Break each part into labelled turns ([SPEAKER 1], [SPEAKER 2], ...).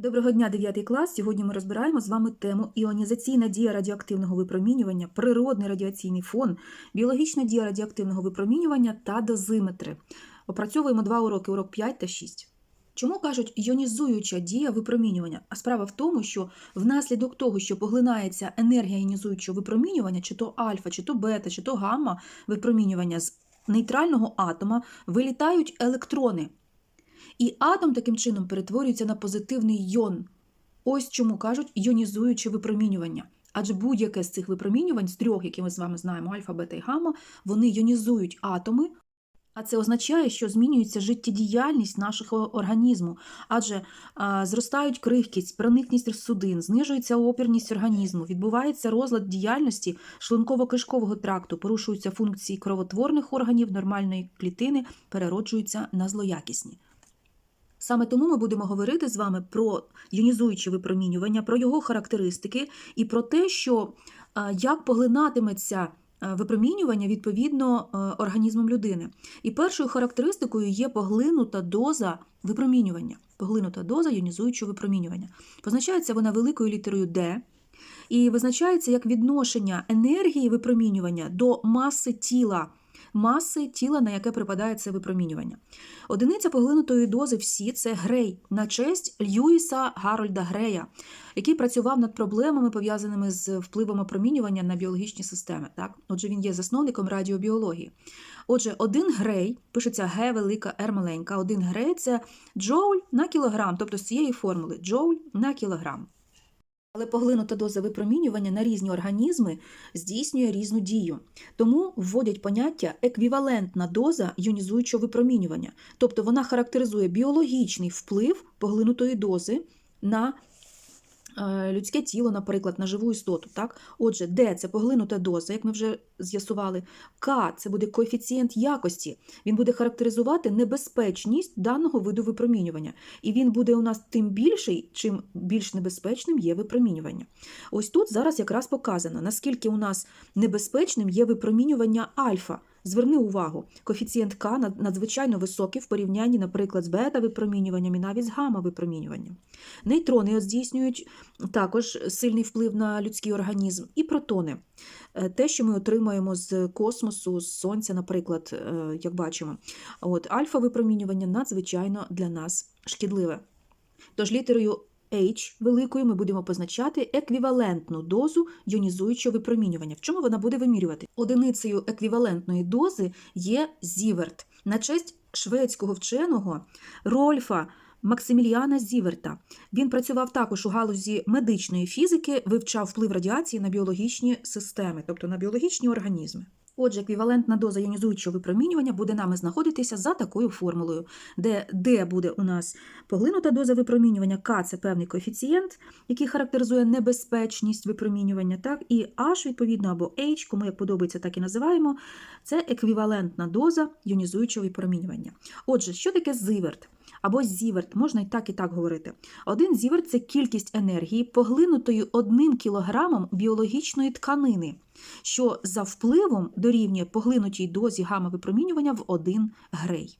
[SPEAKER 1] Доброго дня, 9 клас. Сьогодні ми розбираємо з вами тему іонізаційна дія радіоактивного випромінювання, природний радіаційний фон, біологічна дія радіоактивного випромінювання та дозиметри. Опрацьовуємо два уроки, урок 5 та 6. Чому кажуть іонізуюча дія випромінювання? А справа в тому, що внаслідок того, що поглинається енергія іонізуючого випромінювання, чи то альфа, чи то бета, чи то гамма випромінювання з нейтрального атома, вилітають електрони. І атом таким чином перетворюється на позитивний йон. Ось чому кажуть іонізуюче випромінювання. Адже будь-яке з цих випромінювань, з трьох, які ми з вами знаємо, альфа, бета і гамма, вони іонізують атоми, а це означає, що змінюється життєдіяльність нашого організму, адже а, зростають крихкість, проникність судин, знижується опірність організму, відбувається розлад діяльності шлунково-кишкового тракту, порушуються функції кровотворних органів нормальної клітини, перероджуються на злоякісні. Саме тому ми будемо говорити з вами про іонізуюче випромінювання, про його характеристики і про те, що е, як поглинатиметься е, випромінювання відповідно е, організмом людини. І першою характеристикою є поглинута доза випромінювання. Поглинута доза іонізуючого випромінювання. Позначається вона великою літерою D і визначається як відношення енергії випромінювання до маси тіла. Маси тіла, на яке припадає це випромінювання. Одиниця поглинутої дози всі це Грей на честь Льюіса Гарольда Грея, який працював над проблемами, пов'язаними з впливом опромінювання на біологічні системи. Так? Отже, він є засновником радіобіології. Отже, один грей, пишеться Г велика, Р маленька, один грей це джоуль на кілограм, тобто з цієї формули джоуль на кілограм. Але поглинута доза випромінювання на різні організми здійснює різну дію. Тому вводять поняття еквівалентна доза іонізуючого випромінювання, тобто вона характеризує біологічний вплив поглинутої дози на людське тіло, наприклад, на живу істоту. Так? Отже, Д це поглинута доза, як ми вже з'ясували. К це буде коефіцієнт якості. Він буде характеризувати небезпечність даного виду випромінювання. І він буде у нас тим більший, чим більш небезпечним є випромінювання. Ось тут зараз якраз показано, наскільки у нас небезпечним є випромінювання альфа. Зверни увагу, коефіцієнт К надзвичайно високий в порівнянні, наприклад, з бета-випромінюванням і навіть з гамма-випромінюванням. Нейтрони здійснюють також сильний вплив на людський організм, і протони. Е, Те, що ми отримуємо з космосу, з сонця, наприклад, е, як бачимо. От, альфа-випромінювання надзвичайно для нас шкідливе. Тож літерою H великою ми будемо позначати еквівалентну дозу іонізуючого випромінювання. В чому вона буде вимірювати? Одиницею еквівалентної дози є Зіверт на честь шведського вченого Рольфа Максиміліана Зіверта. Він працював також у галузі медичної фізики, вивчав вплив радіації на біологічні системи, тобто на біологічні організми. Отже, еквівалентна доза іонізуючого випромінювання буде нами знаходитися за такою формулою, де D буде у нас поглинута доза випромінювання, К це певний коефіцієнт, який характеризує небезпечність випромінювання, так, і H, відповідно, або H, кому як подобається, так і називаємо, це еквівалентна доза іонізуючого випромінювання. Отже, що таке зиверт? Або зіверт, можна і так, і так говорити. Один зіверт це кількість енергії, поглинутої одним кілограмом біологічної тканини, що за впливом дорівнює поглинутій дозі гамма-випромінювання в 1 грей.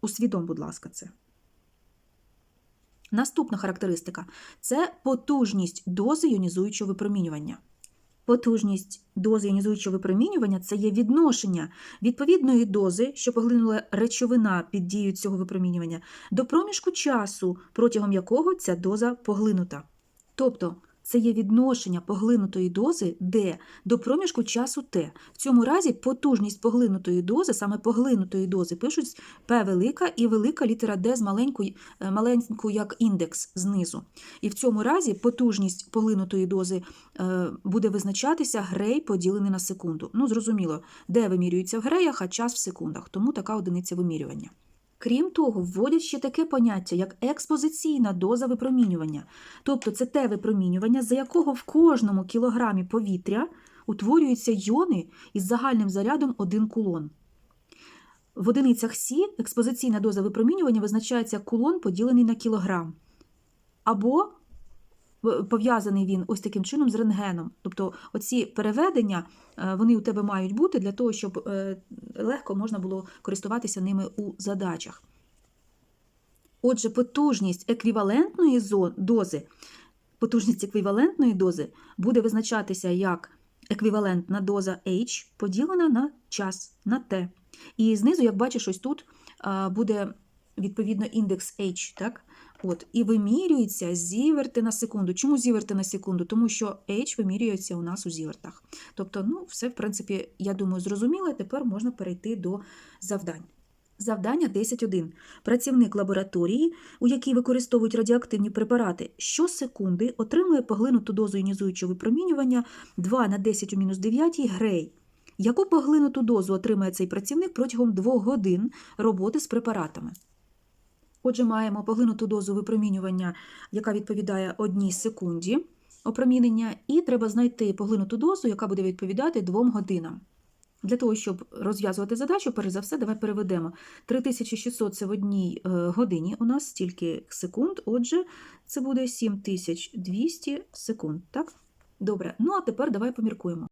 [SPEAKER 1] Усвідом, будь ласка, це. Наступна характеристика це потужність дози іонізуючого випромінювання. Потужність дози іонізуючого випромінювання це є відношення відповідної дози, що поглинула речовина під дією цього випромінювання, до проміжку часу, протягом якого ця доза поглинута. Тобто це є відношення поглинутої дози D до проміжку часу T. В цьому разі потужність поглинутої дози, саме поглинутої дози, пишуть P велика і велика літера D з маленькою, е, маленьку як індекс знизу. І в цьому разі потужність поглинутої дози е, буде визначатися грей поділений на секунду. Ну, зрозуміло, де вимірюється в греях, а час в секундах, тому така одиниця вимірювання. Крім того, вводять ще таке поняття, як експозиційна доза випромінювання. Тобто це те випромінювання, за якого в кожному кілограмі повітря утворюються йони із загальним зарядом 1 кулон. В одиницях Сі експозиційна доза випромінювання визначається як кулон поділений на кілограм. Або пов'язаний він ось таким чином з рентгеном. Тобто оці переведення е, вони у тебе мають бути для того, щоб е, легко можна було користуватися ними у задачах. Отже, потужність еквівалентної дози, потужність еквівалентної дози буде визначатися як еквівалентна доза H поділена на час, на T. І знизу, як бачиш, ось тут буде відповідно індекс H, так? От, і вимірюється зіверти на секунду. Чому зіверти на секунду? Тому що H вимірюється у нас у зівертах. Тобто, ну, все, в принципі, я думаю, зрозуміло. Тепер можна перейти до завдань. Завдання 10.1. Працівник лабораторії, у якій використовують радіоактивні препарати, щосекунди отримує поглинуту дозу іонізуючого випромінювання 2 на 10 у мінус 9 грей. Яку поглинуту дозу отримає цей працівник протягом 2 годин роботи з препаратами? Отже, маємо поглинуту дозу випромінювання, яка відповідає 1 секунді опромінення, і треба знайти поглинуту дозу, яка буде відповідати 2 годинам. Для того, щоб розв'язувати задачу, перш за все, давай переведемо. 3600 це в одній е, годині у нас стільки секунд, отже, це буде 7200 секунд, так? Добре, ну а тепер давай поміркуємо.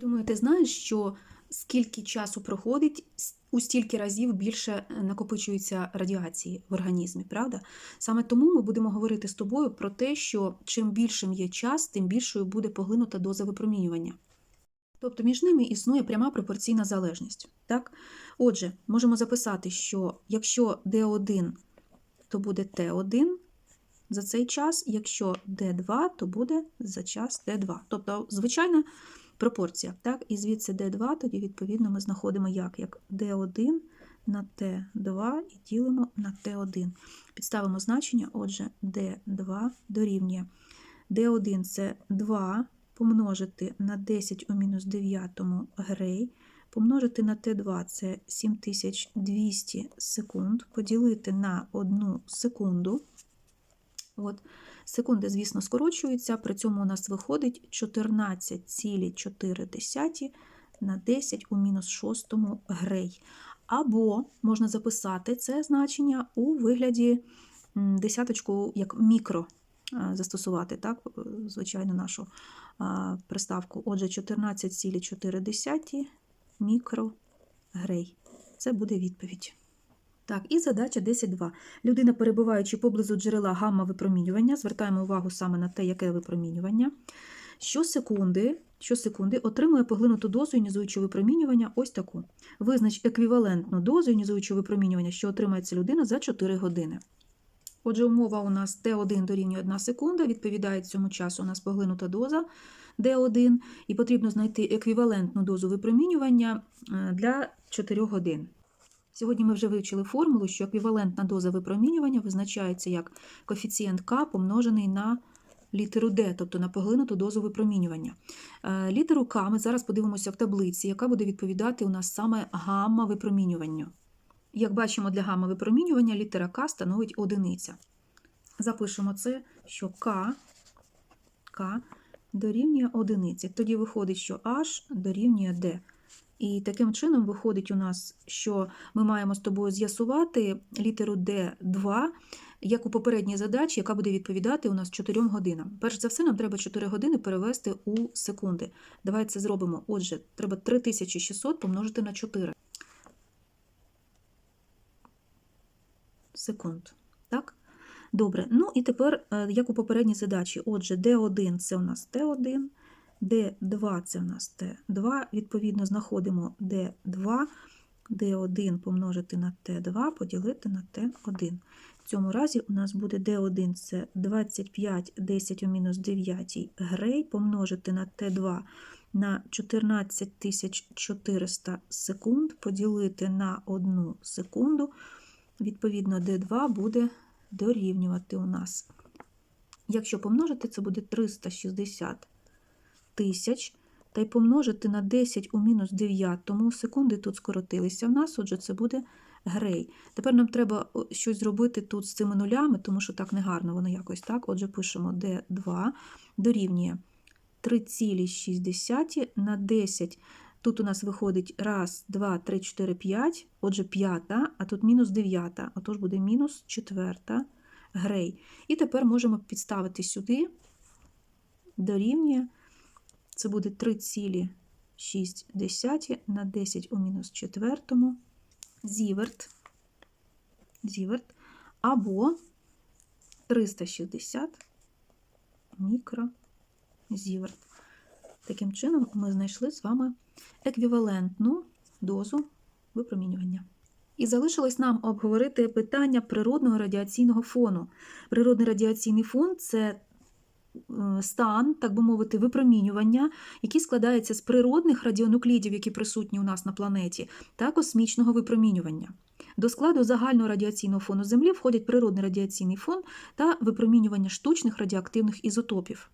[SPEAKER 1] Думаю, ти знаєш, що скільки часу проходить, у стільки разів більше е, накопичується радіації в організмі, правда? Саме тому ми будемо говорити з тобою про те, що чим більшим є час, тим більшою буде поглинута доза випромінювання. Тобто між ними існує пряма пропорційна залежність. Так? Отже, можемо записати, що якщо D1, то буде T1 за цей час, якщо D2, то буде за час D2. Тобто звичайна пропорція. Так? І звідси D2, тоді відповідно ми знаходимо як? Як D1 на T2 і ділимо на T1. Підставимо значення, отже, D2 дорівнює. D1 це 2 помножити на 10 у мінус 9 грей, помножити на Т2 це 7200 секунд, поділити на 1 секунду. От. Секунди, звісно, скорочуються, при цьому у нас виходить 14,4 на 10 у мінус 6 грей. Або можна записати це значення у вигляді десяточку як мікро застосувати, так, е, звичайно, нашу а, приставку. Отже, 14,4 мікрогрей. Це буде відповідь. Так, і задача 10.2. Людина, перебуваючи поблизу джерела гамма-випромінювання, звертаємо увагу саме на те, яке випромінювання. Щосекунди, щосекунди отримує поглинуту дозу іонізуючого випромінювання ось таку. Визнач еквівалентну дозу іонізуючого випромінювання, що отримає ця людина за 4 години. Отже, умова у нас Т1 дорівнює 1 секунда, відповідає цьому часу у нас поглинута доза Д1, і потрібно знайти еквівалентну дозу випромінювання е, для 4 годин. Сьогодні ми вже вивчили формулу, що еквівалентна доза випромінювання визначається як коефіцієнт К помножений на літеру Д, тобто на поглинуту дозу випромінювання. Е, Літеру К ми зараз подивимося в таблиці, яка буде відповідати у нас саме гамма-випромінюванню. Як бачимо, для гамма-випромінювання літера К становить одиниця. Запишемо це, що К, К дорівнює одиниці. Тоді виходить, що H дорівнює D. І таким чином виходить у нас, що ми маємо з тобою з'ясувати літеру D2, як у попередній задачі, яка буде відповідати у нас 4 годинам. Перш за все, нам треба 4 години перевести у секунди. Давай це зробимо. Отже, треба 3600 помножити на 4 секунд. Так? Добре. Ну і тепер, е, як у попередній задачі, отже, D1 це у нас T1, D2 це у нас T2. Відповідно, знаходимо D2, D1 помножити на T2, поділити на T1. В цьому разі у нас буде D1 це 25 10 у мінус 9 грей, помножити на T2 на 14400 секунд, поділити на 1 секунду. Відповідно, D2 буде дорівнювати у нас. Якщо помножити, це буде 360 тисяч. Та й помножити на 10 у мінус 9, тому секунди тут скоротилися в нас, отже, це буде грей. Тепер нам треба щось зробити тут з цими нулями, тому що так негарно воно якось так. Отже, пишемо D2 дорівнює 3,6 на 10. Тут у нас виходить 1, 2, 3, 4, 5, отже, п'ята, а тут мінус 9, отож буде мінус четверта грей. І тепер можемо підставити сюди, дорівнює, це буде 3,6 на 10 у мінус четвертому, зіверт, зіверт, або 360 мікрозіверт. Таким чином, ми знайшли з вами еквівалентну дозу випромінювання. І залишилось нам обговорити питання природного радіаційного фону. Природний радіаційний фон це стан, так би мовити, випромінювання, який складається з природних радіонуклідів, які присутні у нас на планеті, та космічного випромінювання. До складу загального радіаційного фону Землі входять природний радіаційний фон та випромінювання штучних радіоактивних ізотопів.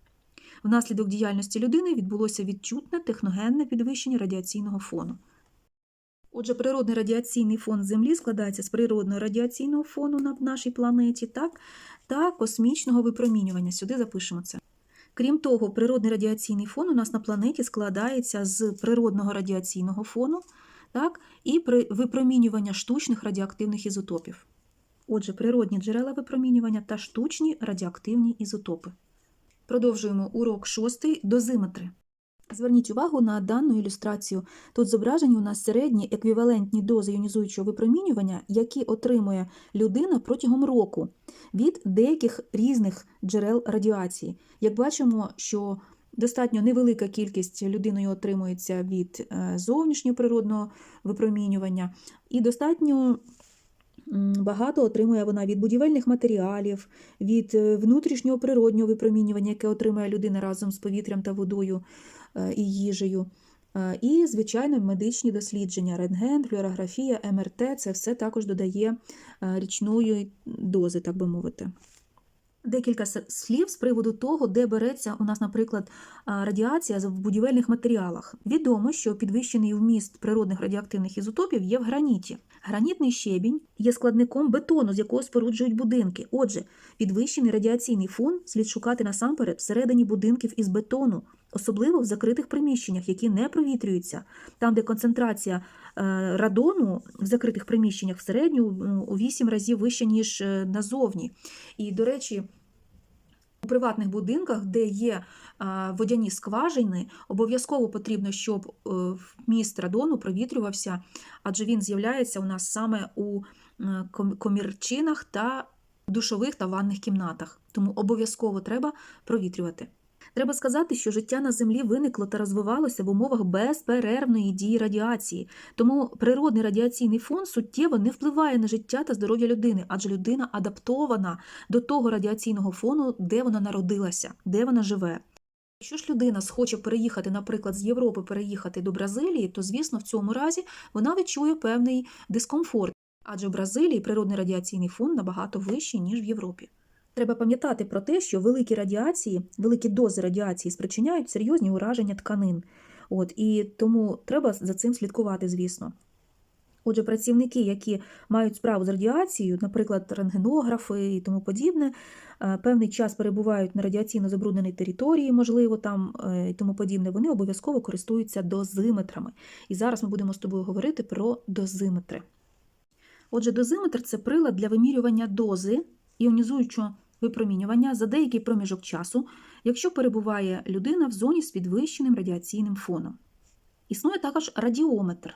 [SPEAKER 1] Внаслідок діяльності людини відбулося відчутне техногенне підвищення радіаційного фону. Отже, природний радіаційний фон Землі складається з природного радіаційного фону на нашій планеті так, та космічного випромінювання. Сюди запишемо це. Крім того, природний радіаційний фон у нас на планеті складається з природного радіаційного фону так, і випромінювання штучних радіоактивних ізотопів. Отже, природні джерела випромінювання та штучні радіоактивні ізотопи. Продовжуємо урок 6 дозиметри. Зверніть увагу на дану ілюстрацію. Тут зображені у нас середні еквівалентні дози іонізуючого випромінювання, які отримує людина протягом року від деяких різних джерел радіації. Як бачимо, що достатньо невелика кількість людиною отримується від е, зовнішнього природного випромінювання, і достатньо багато отримує вона від будівельних матеріалів, від е, внутрішнього природнього випромінювання, яке отримує людина разом з повітрям та водою і їжею. Е, І, звичайно, медичні дослідження, рентген, флюорографія, МРТ це все також додає е, річної дози, так би мовити. Декілька слів з приводу того, де береться у нас, наприклад, радіація в будівельних матеріалах. Відомо, що підвищений вміст природних радіоактивних ізотопів є в граніті. Гранітний щебінь є складником бетону, з якого споруджують будинки. Отже, підвищений радіаційний фон слід шукати насамперед всередині будинків із бетону, особливо в закритих приміщеннях, які не провітрюються, там, де концентрація е, радону в закритих приміщеннях в середньому у 8 разів вища, ніж е, назовні. І, до речі, у приватних будинках, де є водяні скважини, обов'язково потрібно, щоб е, вміст радону провітрювався, адже він з'являється у нас саме у е, комірчинах та душових та ванних кімнатах. Тому обов'язково треба провітрювати. Треба сказати, що життя на Землі виникло та розвивалося в умовах безперервної дії радіації. Тому природний радіаційний фон суттєво не впливає на життя та здоров'я людини, адже людина адаптована до того радіаційного фону, де вона народилася, де вона живе. Якщо ж людина схоче переїхати, наприклад, з Європи переїхати до Бразилії, то, звісно, в цьому разі вона відчує певний дискомфорт, адже в Бразилії природний радіаційний фон набагато вищий, ніж в Європі. Треба пам'ятати про те, що великі радіації, великі дози радіації спричиняють серйозні ураження тканин. От, і тому треба за цим слідкувати, звісно. Отже, працівники, які мають справу з радіацією, наприклад, рентгенографи і тому подібне, е, певний час перебувають на радіаційно забрудненій території, можливо, там е, і тому подібне, вони обов'язково користуються дозиметрами. І зараз ми будемо з тобою говорити про дозиметри. Отже, дозиметр це прилад для вимірювання дози іонізуючого випромінювання за деякий проміжок часу, якщо перебуває людина в зоні з підвищеним радіаційним фоном. Існує також радіометр.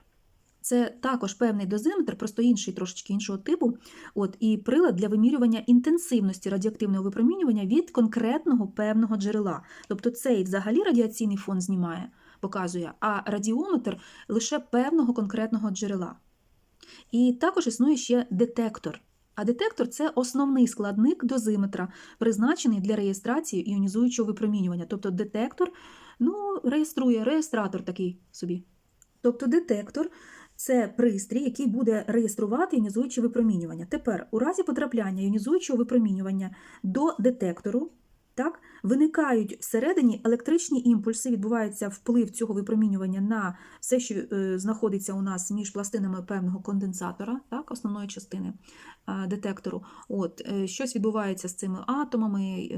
[SPEAKER 1] Це також певний дозиметр, просто інший, трошечки іншого типу, от, і прилад для вимірювання інтенсивності радіоактивного випромінювання від конкретного певного джерела. Тобто цей взагалі радіаційний фон знімає, показує, а радіометр лише певного конкретного джерела. І також існує ще детектор. А детектор це основний складник дозиметра, призначений для реєстрації іонізуючого випромінювання. Тобто детектор ну, реєструє реєстратор такий собі. Тобто детектор це пристрій, який буде реєструвати іонізуюче випромінювання. Тепер, у разі потрапляння іонізуючого випромінювання до детектору, так, виникають всередині електричні імпульси, відбувається вплив цього випромінювання на все, що е, знаходиться у нас між пластинами певного конденсатора, так, основної частини е, детектору. От, е, щось відбувається з цими атомами,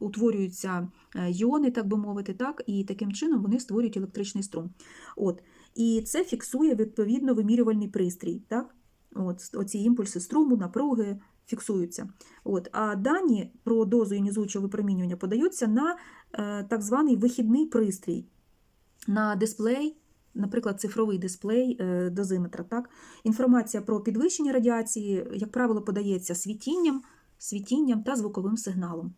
[SPEAKER 1] утворюються іони, так би мовити, так, і таким чином вони створюють електричний струм. От, і це фіксує відповідно вимірювальний пристрій. Так? От, оці імпульси струму, напруги фіксуються. От, а дані про дозу іонізуючого випромінювання подаються на е, так званий вихідний пристрій, на дисплей наприклад, цифровий дисплей е, дозиметра. Так? Інформація про підвищення радіації, як правило, подається світінням, світінням та звуковим сигналом.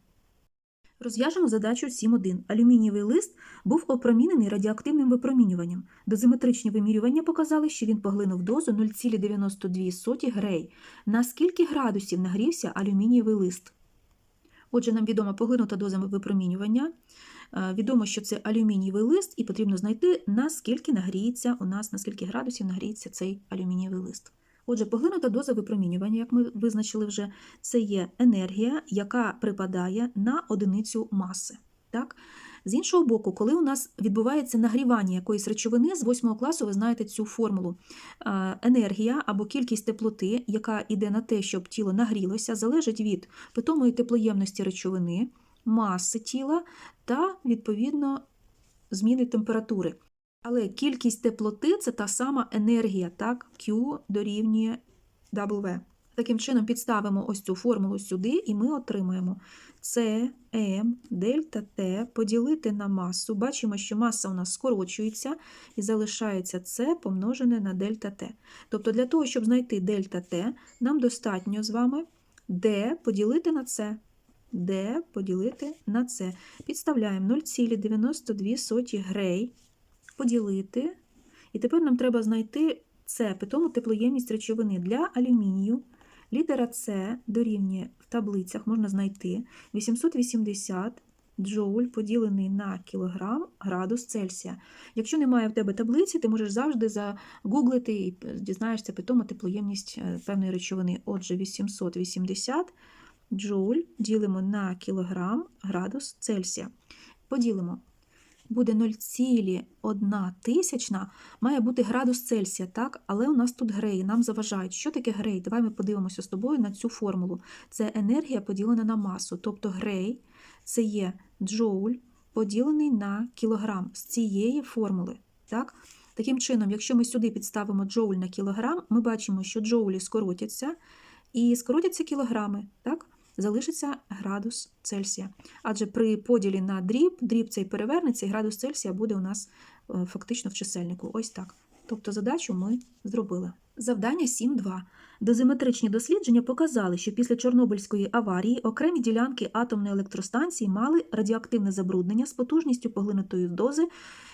[SPEAKER 1] Розв'яжемо задачу 7.1. Алюмінієвий лист був опромінений радіоактивним випромінюванням. Дозиметричні вимірювання показали, що він поглинув дозу 0,92 грей. На скільки градусів нагрівся алюмінієвий лист? Отже, нам відома поглинута доза випромінювання. Е, Відомо, що це алюмінієвий лист, і потрібно знайти, наскільки нагріється у нас, на скільки градусів нагріється цей алюмінієвий лист. Отже, поглинута доза випромінювання, як ми визначили вже, це є енергія, яка припадає на одиницю маси. Так? З іншого боку, коли у нас відбувається нагрівання якоїсь речовини, з 8 класу ви знаєте цю формулу. Енергія або кількість теплоти, яка йде на те, щоб тіло нагрілося, залежить від питомої теплоємності речовини, маси тіла та, відповідно, зміни температури. Але кількість теплоти це та сама енергія, так, Q дорівнює W. Таким чином підставимо ось цю формулу сюди, і ми отримаємо С, М, дельта Т поділити на масу. Бачимо, що маса у нас скорочується і залишається С помножене на дельта Т. Тобто для того, щоб знайти дельта Т, нам достатньо з вами D поділити на С. D поділити на С. Підставляємо 0,92 грей поділити. І тепер нам треба знайти С, питому теплоємність речовини для алюмінію. Літера С дорівнює в таблицях, можна знайти 880 джоуль поділений на кілограм градус Цельсія. Якщо немає в тебе таблиці, ти можеш завжди загуглити і дізнаєшся питому теплоємність е, певної речовини. Отже, 880 джоуль ділимо на кілограм градус Цельсія. Поділимо буде 0,1 тисячна, має бути градус Цельсія, так? Але у нас тут греї, нам заважають. Що таке грей? Давай ми подивимося з тобою на цю формулу. Це енергія поділена на масу. Тобто грей це є джоуль поділений на кілограм з цієї формули. Так? Таким чином, якщо ми сюди підставимо джоуль на кілограм, ми бачимо, що джоулі скоротяться і скоротяться кілограми. Так? Залишиться градус Цельсія. Адже при поділі на дріб, дріб цей перевернеться, і градус Цельсія буде у нас е, фактично в чисельнику. Ось так. Тобто задачу ми зробили. Завдання 7.2. Дозиметричні дослідження показали, що після Чорнобильської аварії окремі ділянки атомної електростанції мали радіоактивне забруднення з потужністю поглинутої дози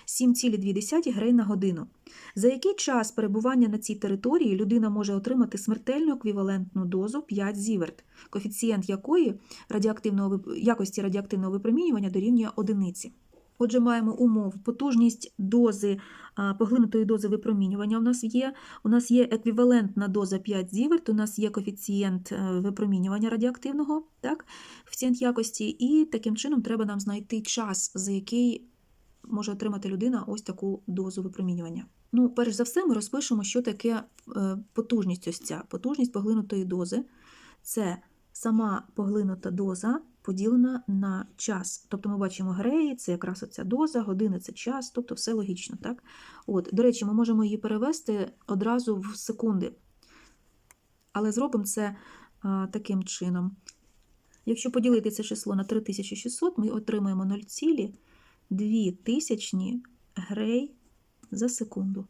[SPEAKER 1] 7,2 грей на годину. За який час перебування на цій території людина може отримати смертельну еквівалентну дозу 5 зіверт, коефіцієнт якої радіоактивного, якості радіоактивного випромінювання дорівнює одиниці. Отже, маємо умову. Потужність дози, поглинутої дози випромінювання у нас є. У нас є еквівалентна доза 5 зіверт, у нас є коефіцієнт е, випромінювання радіоактивного, так? коефіцієнт якості, і таким чином треба нам знайти час, за який може отримати людина ось таку дозу випромінювання. Ну, перш за все, ми розпишемо, що таке е, потужність ось ця. Потужність поглинутої дози це сама поглинута доза поділена на час. Тобто ми бачимо греї, це якраз оця доза, години це час, тобто все логічно. Так? От, до речі, ми можемо її перевести одразу в секунди. Але зробимо це а, таким чином. Якщо поділити це число на 3600, ми отримаємо 0,2 тисячні грей за секунду.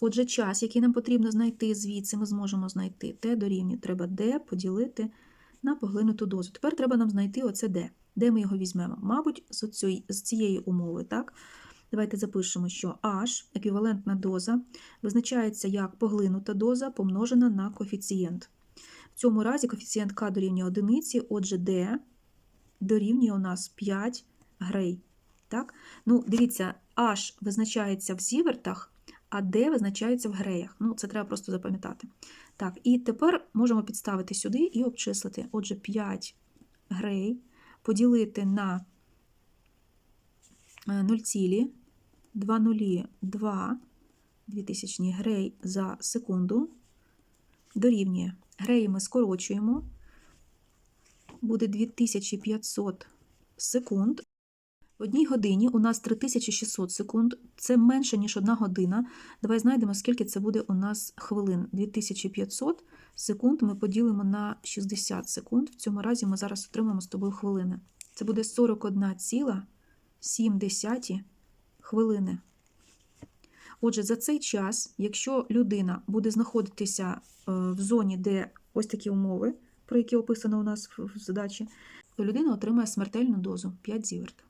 [SPEAKER 1] Отже, час, який нам потрібно знайти звідси, ми зможемо знайти Т дорівнює. Треба D поділити на поглинуту дозу. Тепер треба нам знайти оце D. Де ми його візьмемо? Мабуть, з цієї умови. Так? Давайте запишемо, що H, еквівалентна доза, визначається як поглинута доза помножена на коефіцієнт. В цьому разі коефіцієнт К дорівнює одиниці, отже, D дорівнює у нас 5 грей. Так? Ну, дивіться, H визначається в зівертах, а D визначається в греях. Ну, це треба просто запам'ятати. Так, і тепер можемо підставити сюди і обчислити. Отже, 5 грей поділити на е, 0,202 2000 грей за секунду дорівнює. Греї ми скорочуємо. Буде 2500 секунд. В одній годині у нас 3600 секунд, це менше, ніж одна година. Давай знайдемо, скільки це буде у нас хвилин. 2500 секунд ми поділимо на 60 секунд. В цьому разі ми зараз отримаємо з тобою хвилини. Це буде 41,7 хвилини. Отже, за цей час, якщо людина буде знаходитися е, в зоні, де ось такі умови, про які описано у нас в в задачі, то людина отримає смертельну дозу 5 зіверт.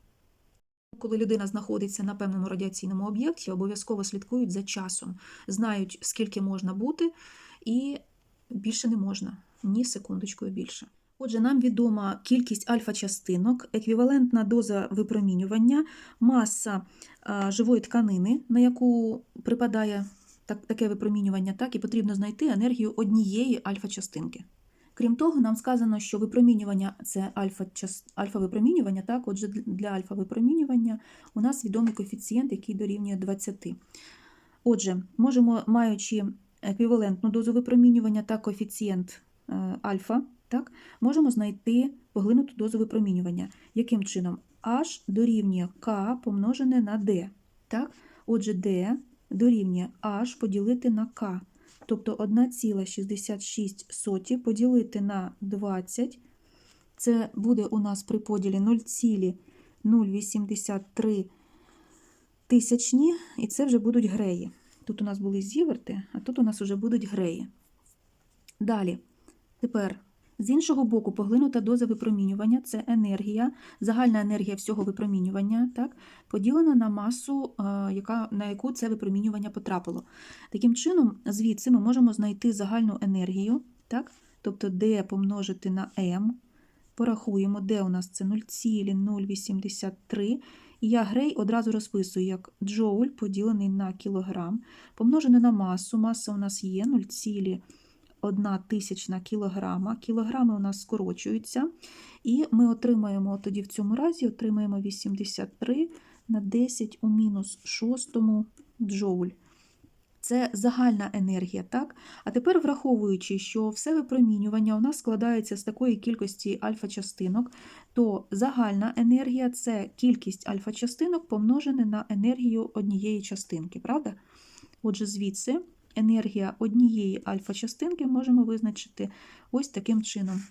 [SPEAKER 1] Коли людина знаходиться на певному радіаційному об'єкті, обов'язково слідкують за часом, знають, скільки можна бути, і більше не можна, ні секундочкою більше. Отже, нам відома кількість альфа-частинок, еквівалентна доза випромінювання, маса живої тканини, на яку припадає таке випромінювання, так, і потрібно знайти енергію однієї альфа-частинки. Крім того, нам сказано, що випромінювання це альфа-час- альфа-випромінювання, так, отже, для- для альфа-випромінювання у нас відомий коефіцієнт, який дорівнює 20. Отже, можемо, маючи еквівалентну дозу випромінювання та коефіцієнт е, альфа, так, можемо знайти поглинуту дозу випромінювання. Яким чином? H дорівнює К помножене на D. Так? Отже, D дорівнює H поділити на К. Тобто 1,66 поділити на 20. Це буде у нас при поділі 0,083 тисячні, і це вже будуть греї. Тут у нас були зіверти, а тут у нас вже будуть греї. Далі. Тепер, з іншого боку, поглинута доза випромінювання це енергія, загальна енергія всього випромінювання, так, поділена на масу, е, яка, на яку це випромінювання потрапило. Таким чином, звідси ми можемо знайти загальну енергію, так, тобто D помножити на M. Порахуємо, де у нас це 0,083. І я грей одразу розписую як джоуль поділений на кілограм, помножене на масу. Маса у нас є 0,1 тисячна кілограма. Кілограми у нас скорочуються. І ми отримаємо тоді в цьому разі отримаємо 83 на 10 у мінус 6 джоуль. Це загальна енергія, так? А тепер, враховуючи, що все випромінювання у нас складається з такої кількості альфа-частинок, то загальна енергія це кількість альфа-частинок помножене на енергію однієї частинки, правда? Отже, звідси енергія однієї альфа-частинки можемо визначити ось таким чином.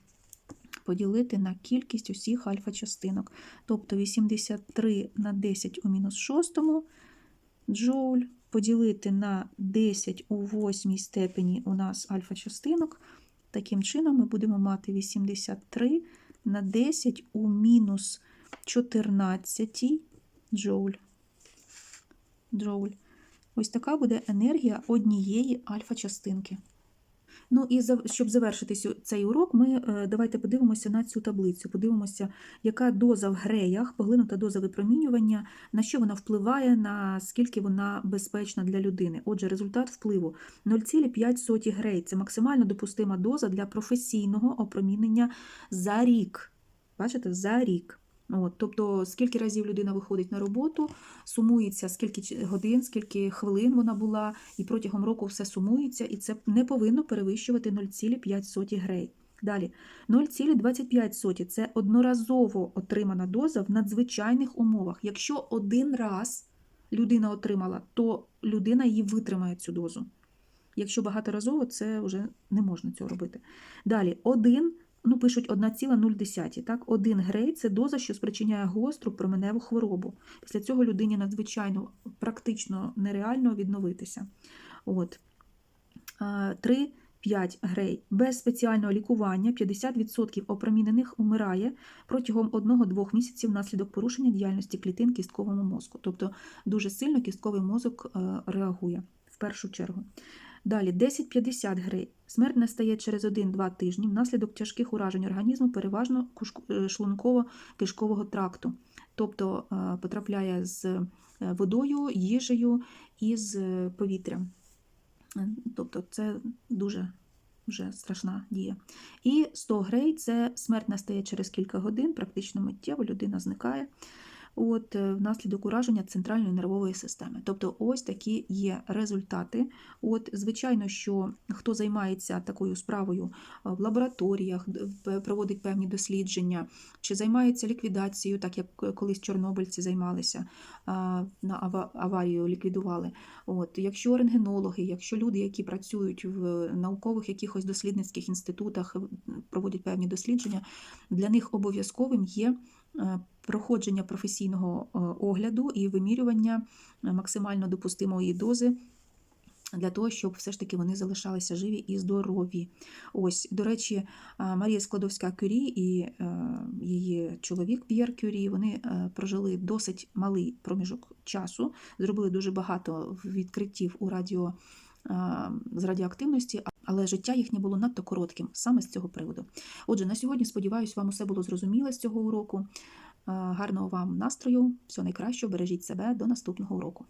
[SPEAKER 1] Поділити на кількість усіх альфа-частинок. Тобто 83 на 10 у мінус 6 джоуль поділити на 10 у восьмій степені у нас альфа-частинок. Таким чином ми будемо мати 83 на 10 у мінус 14 джоуль. джоуль. Ось така буде енергія однієї альфа-частинки. Ну і щоб завершити цей урок, ми е, давайте подивимося на цю таблицю. Подивимося, яка доза в греях, поглинута доза випромінювання, на що вона впливає, на скільки вона безпечна для людини. Отже, результат впливу 0,5 грей це максимально допустима доза для професійного опромінення за рік. Бачите, за рік. От, тобто, скільки разів людина виходить на роботу, сумується, скільки годин, скільки хвилин вона була, і протягом року все сумується, і це не повинно перевищувати 0,5 грей. Далі, 0,25 це одноразово отримана доза в надзвичайних умовах. Якщо один раз людина отримала, то людина її витримає цю дозу. Якщо багаторазово, це вже не можна цього робити. Далі, один, ну пишуть 1,0, так? Один грей це доза, що спричиняє гостру променеву хворобу. Після цього людині надзвичайно практично нереально відновитися. От. 3 5 грей. Без спеціального лікування 50% опромінених умирає протягом 1-2 місяців внаслідок порушення діяльності клітин кістковому мозку. Тобто дуже сильно кістковий мозок е, реагує в першу чергу. Далі 10-50 грей. Смерть настає через 1-2 тижні внаслідок тяжких уражень організму, переважно е, шлунково-кишкового тракту. Тобто е, потрапляє з е, водою, їжею і з повітрям. Тобто це дуже вже страшна дія. І 100 грей це смерть настає через кілька годин, практично миттєво людина зникає. От, е, внаслідок ураження центральної нервової системи. Тобто, ось такі є результати. От, звичайно, що хто займається такою справою е, в лабораторіях, проводить певні дослідження, чи займається ліквідацією, так як е, колись чорнобильці займалися, на аварію ліквідували. От, якщо рентгенологи, якщо люди, які працюють в наукових якихось дослідницьких інститутах, проводять певні дослідження, для них обов'язковим є е, проходження професійного е, огляду і вимірювання е, максимально допустимої дози для того, щоб все ж таки вони залишалися живі і здорові. Ось, до речі, Марія Складовська Кюрі і е, її чоловік П'єр Кюрі вони е, прожили досить малий проміжок часу, зробили дуже багато відкриттів у радіо е, з радіоактивності, але життя їхнє було надто коротким саме з цього приводу. Отже, на сьогодні сподіваюся, вам усе було зрозуміло з цього уроку. Гарного вам настрою, всього найкращого, бережіть себе до наступного уроку.